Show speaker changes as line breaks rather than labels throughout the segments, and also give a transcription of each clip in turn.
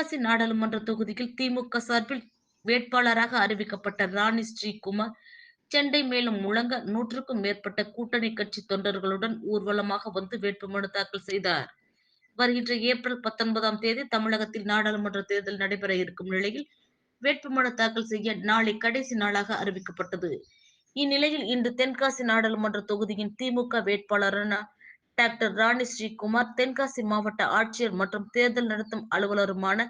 தென்காசி நாடாளுமன்ற தொகுதியில் திமுக சார்பில் வேட்பாளராக அறிவிக்கப்பட்ட ராணி ஸ்ரீகுமார் செண்டை மேலும் முழங்க நூற்றுக்கும் மேற்பட்ட கூட்டணி கட்சி தொண்டர்களுடன் ஊர்வலமாக வந்து வேட்புமனு தாக்கல் செய்தார். வருகின்ற ஏப்ரல் பத்தொன்பதாம் தேதி தமிழகத்தில் நாடாளுமன்ற தேர்தல் நடைபெற இருக்கும் நிலையில் வேட்புமனு தாக்கல் செய்ய நாளை கடைசி நாளாக அறிவிக்கப்பட்டது. இந்நிலையில் இன்று தென்காசி நாடாளுமன்ற தொகுதியின் திமுக வேட்பாளரான டாக்டர் ராணி ஸ்ரீகுமார் தென்காசி மாவட்ட ஆட்சியர் மற்றும் தேர்தல் நடத்தும் அலுவலருமான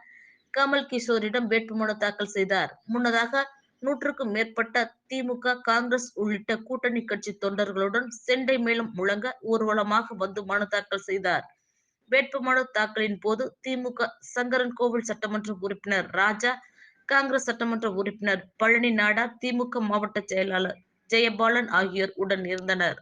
கமல் கிஷோரிடம் வேட்புமனு தாக்கல் செய்தார். முன்னதாக நூற்றுக்கும் மேற்பட்ட திமுக காங்கிரஸ் உள்ளிட்ட கூட்டணி கட்சி தொண்டர்களுடன் செண்டை மேலும் முழங்க ஊர்வலமாக வந்து மனு தாக்கல் செய்தார். வேட்புமனு தாக்கலின் போது திமுக சங்கரன் கோவில் சட்டமன்ற உறுப்பினர் ராஜா காங்கிரஸ் சட்டமன்ற உறுப்பினர் பழனி நாடா திமுக மாவட்ட செயலாளர் ஜெயபாலன் ஆகியோர் உடன் இருந்தனர்.